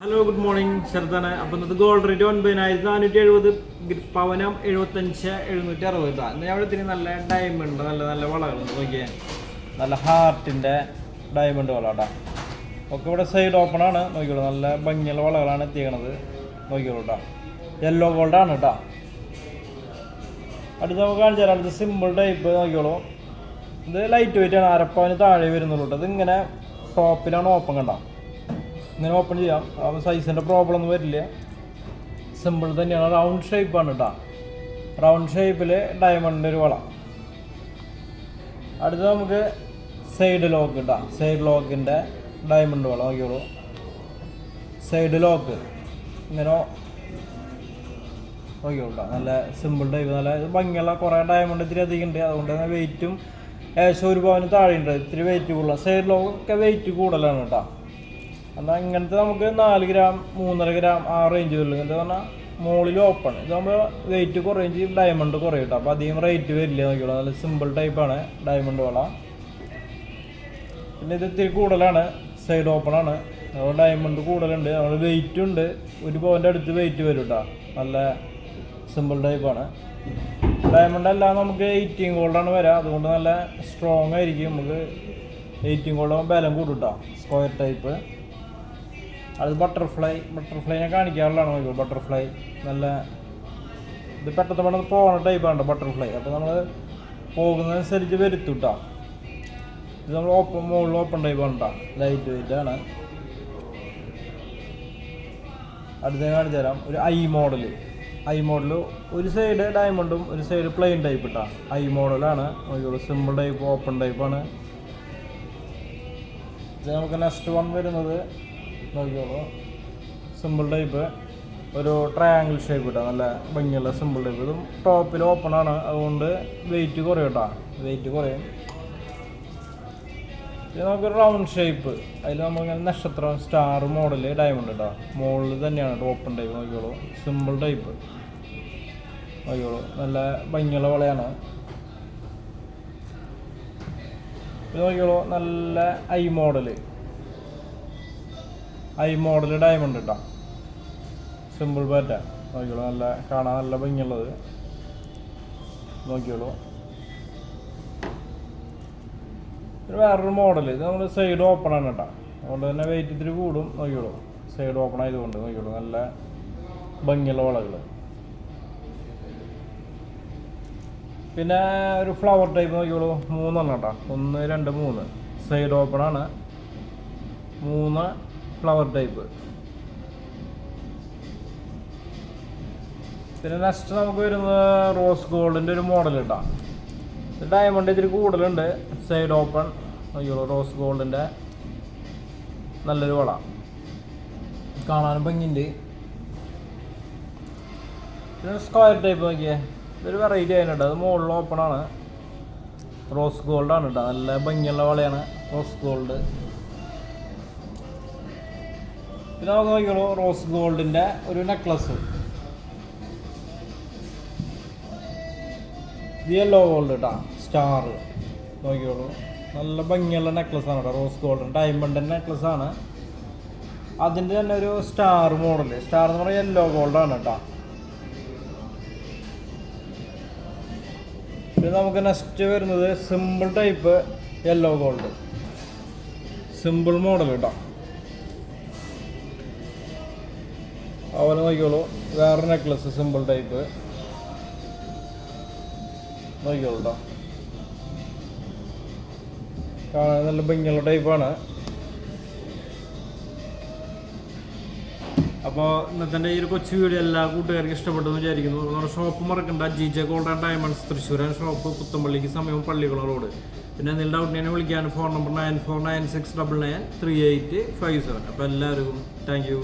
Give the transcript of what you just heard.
Hello good morning ശരതാണ് അപ്പം ഇന്നത്തെ gold rate ഒൻപതിനായിരത്തി നാനൂറ്റി എഴുപത് പവനം എഴുപത്തഞ്ച് എഴുന്നൂറ്റി അറുപത് എന്നാൽ അവിടെ ഇത്തിരി നല്ല ഡയമണ്ട് നല്ല നല്ല വളകൾ നോക്കിയേ. നല്ല ഹാർട്ടിന്റെ ഡയമണ്ട് വള ഒക്കെ ഇവിടെ സൈഡ് ഓപ്പൺ ആണ്. നോക്കിയോളൂ നല്ല ഭംഗിയുള്ള വളകളാണ് എത്തിക്കണത് നോക്കിയോളൂ കേട്ടോ യെല്ലോ ഗോൾഡ് ആണ് കേട്ടോ അടുത്ത് നമുക്ക് കാണിച്ചു തരാം. അടുത്ത് സിമ്പിൾ ടൈപ്പ് നോക്കിയോളൂ ഇത് ലൈറ്റ് വെയിറ്റ് ആണ്. അരപ്പവന് താഴെ വരുന്നുള്ളൂ കേട്ടോ ഇതിങ്ങനെ ടോപ്പിലാണ് ഓപ്പൺ കണ്ട? ഇങ്ങനെ ഓപ്പൺ ചെയ്യാം. അപ്പോൾ സൈസിന്റെ പ്രോബ്ലം ഒന്നും വരില്ല. സിമ്പിൾ തന്നെയാണ്. റൗണ്ട് ഷേപ്പാണ് കേട്ടോ റൗണ്ട് ഷേപ്പിൽ ഡയമണ്ടിന്റെ ഒരു വള. അടുത്ത് നമുക്ക് സൈഡ് ലോക്ക് കേട്ടോ സൈഡ് ലോക്കിന്റെ ഡയമണ്ട് വള. നോക്കിയോളൂ സൈഡ് ലോക്ക് ഇങ്ങനെ നോക്കിയോളൂ നല്ല സിമ്പിൾ ടൈപ്പ് നല്ല ഭംഗിയുള്ള കുറേ ഡയമണ്ട് ഇത്തിരി അധികം ഉണ്ട്. അതുകൊണ്ട് തന്നെ വെയിറ്റും ഏകദേശം ഒരു പവന് താഴെയുണ്ട്. ഇത്തിരി വെയിറ്റ് കൂടുതലാണ് സൈഡ് ലോക്കൊക്കെ വെയിറ്റ് കൂടുതലാണ് കേട്ടോ എന്നാൽ ഇങ്ങനത്തെ നമുക്ക് നാല് ഗ്രാം മൂന്നര ഗ്രാം ആ റേഞ്ച് വരുള്ളൂ ഇങ്ങനത്തെ പറഞ്ഞാൽ മുകളിൽ ഓപ്പൺ ഇതാകുമ്പോൾ വെയിറ്റ് കുറയും ചെയ്യും ഡയമണ്ട് കുറയും കേട്ടോ. അപ്പോൾ അധികം റേറ്റ് വരില്ല നോക്കിയോളൂ നല്ല സിമ്പിൾ ടൈപ്പാണ് ഡയമണ്ട് വള. പിന്നെ ഇത് ഇത്തിരി കൂടുതലാണ്. സൈഡ് ഓപ്പൺ ആണ്. അതുകൊണ്ട് ഡയമണ്ട് കൂടുതലുണ്ട്. അതുകൊണ്ട് വെയിറ്റ് ഉണ്ട്. ഒരു പോയിന്റെ അടുത്ത് വെയിറ്റ് വരും കേട്ടോ. നല്ല സിമ്പിൾ ടൈപ്പാണ് ഡയമണ്ട് അല്ല നമുക്ക് എയ്റ്റീൻ ഗോൾഡാണ് വരാം. അതുകൊണ്ട് നല്ല സ്ട്രോങ് ആയിരിക്കും. നമുക്ക് എയ്റ്റീൻ ഗോൾഡ് ബലം കൂടും കേട്ടോ. സ്ക്വയർ ടൈപ്പ് അത് ബട്ടർഫ്ലൈ ബട്ടർഫ്ലൈനെ കാണിക്കാറുള്ളതാണ് നോക്കുക ബട്ടർഫ്ലൈ നല്ല ഇത് പെട്ടെന്ന് പെട്ടെന്ന് പോകുന്ന ടൈപ്പാണ് ബട്ടർഫ്ലൈ അപ്പോൾ നമ്മൾ പോകുന്നതനുസരിച്ച് വരുത്തും കേട്ടോ ഇത് നമ്മൾ ഓപ്പൺ മുകളിൽ ഓപ്പൺ ടൈപ്പാണ് കേട്ടോ ലൈറ്റ് വെയിറ്റ് ആണ്. അടുത്ത കാണിച്ചു തരാം. ഒരു ഐ മോഡൽ ഐ മോഡൽ ഒരു സൈഡ് ഡയമണ്ടും ഒരു സൈഡ് പ്ലെയിൻ ടൈപ്പ് ഇട്ടാ ഐ മോഡലാണ് നോക്കിയോളൂ സിമ്പിൾ ടൈപ്പ് ഓപ്പൺ ടൈപ്പാണ് ഇത് നമുക്ക് നെക്സ്റ്റ് വൺ വരുന്നത് നോക്കിയോളൂ സിമ്പിൾ ടൈപ്പ് ഒരു ട്രയാങ്കിൾ ഷേപ്പ് കിട്ടാം നല്ല ഭംഗിയുള്ള സിമ്പിൾ ടൈപ്പ് ഇതും ടോപ്പിൽ ഓപ്പൺ ആണ്. അതുകൊണ്ട് വെയിറ്റ് കുറയും കേട്ടോ വെയിറ്റ് കുറയും. ഇത് നമുക്ക് റൗണ്ട് ഷേപ്പ് അതിൽ നമ്മളിങ്ങനെ നക്ഷത്രം സ്റ്റാർ മോഡൽ ഡയമണ്ട് കേട്ടോ മുകളിൽ തന്നെയാണ് ഓപ്പൺ ടൈപ്പ് നോക്കിയോളൂ സിമ്പിൾ ടൈപ്പ് നോക്കിയോളൂ നല്ല ഭംഗിയുള്ള വളയാണ്. നോക്കിയോളൂ നല്ല I model I model diamond കേട്ടോ സിമ്പിൾ പാറ്റ നോക്കിയോളൂ നല്ല കാണാൻ നല്ല ഭംഗിയുള്ളത്. നോക്കിയോളൂ ഇത് വേറൊരു മോഡൽ ഇത് നമ്മൾ സൈഡ് ഓപ്പൺ ആണ് കേട്ടോ. അതുകൊണ്ട് തന്നെ വെയിറ്റ് ഇത്തിരി കൂടും. നോക്കിയോളൂ സൈഡ് ഓപ്പൺ ആയതുകൊണ്ട് നോക്കിയോളൂ നല്ല ഭംഗിയുള്ള വളകൾ പിന്നെ ഒരു ഫ്ലവർ ടൈപ്പ് നോക്കിയോളൂ മൂന്നെണ്ണം കേട്ടോ. ഒന്ന് രണ്ട് മൂന്ന്. സൈഡ് ഓപ്പൺ ആണ്. മൂന്ന് ഫ്ലവർ ടൈപ്പ് പിന്നെ നെക്സ്റ്റ് നമുക്ക് വരുന്നത് റോസ് ഗോൾഡിന്റെ ഒരു മോഡൽ കേട്ടോ ഡയമണ്ട് ഇത്തിരി കൂടുതലുണ്ട്. സൈഡ് ഓപ്പൺ അയ്യോ റോസ് ഗോൾഡിന്റെ നല്ലൊരു വള. കാണാനും ഭംഗിയുണ്ട്. പിന്നെ സ്ക്വയർ ടൈപ്പ് നോക്കിയേ. ഇതൊരു വെറൈറ്റി ആയിട്ടുണ്ട്. അത് മുകളിൽ ഓപ്പൺ ആണ്. റോസ് ഗോൾഡാണ് കേട്ടോ നല്ല ഭംഗിയുള്ള വളയാണ്. റോസ് ഗോൾഡ് പിന്നെ നോക്കിയോളൂ റോസ് ഗോൾഡിന്റെ ഒരു നെക്ലസ്. യെല്ലോ ഗോൾഡ് കേട്ടോ സ്റ്റാർ നോക്കിയോളൂ നല്ല ഭംഗിയുള്ള നെക്ലസ് ആണ് കേട്ടോ റോസ് ഗോൾഡ് ഡയമണ്ടിന്റെ നെക്ലസ് ആണ്. അതിന്റെ തന്നെ ഒരു സ്റ്റാർ മോഡൽ സ്റ്റാർ എന്ന് പറഞ്ഞാൽ യെല്ലോ ഗോൾഡ് ആണ് കേട്ടോ പിന്നെ നമുക്ക് നെക്സ്റ്റ് വരുന്നത് simple type yellow gold simple model കേട്ടോ അതുപോലെ നോക്കിയോളൂ വേറെ നെക്ലസ് സിമ്പിൾ ടൈപ്പ് നോക്കിക്കോളൂ കേട്ടോ കാണാൻ നല്ല ഭംഗിയുള്ള ടൈപ്പാണ് അപ്പോൾ ഇന്നത്തെ ഈ ഒരു കൊച്ചു വീഡിയോ എല്ലാ കൂട്ടുകാർക്കും ഇഷ്ടപ്പെട്ടു എന്ന് വിചാരിക്കുന്നു. നമ്മുടെ ഷോപ്പ് മറക്കണ്ട. G J gold and diamonds തൃശ്ശൂരാൻ shop പുത്തമ്പള്ളിക്ക് സമയം പള്ളിക്കുളം റോഡ് പിന്നെ എന്തെങ്കിലും ഡൗട്ടിനെ വിളിക്കാൻ phone number nine four nine six double nine three eight five seven അപ്പോൾ എല്ലാവർക്കും താങ്ക് യു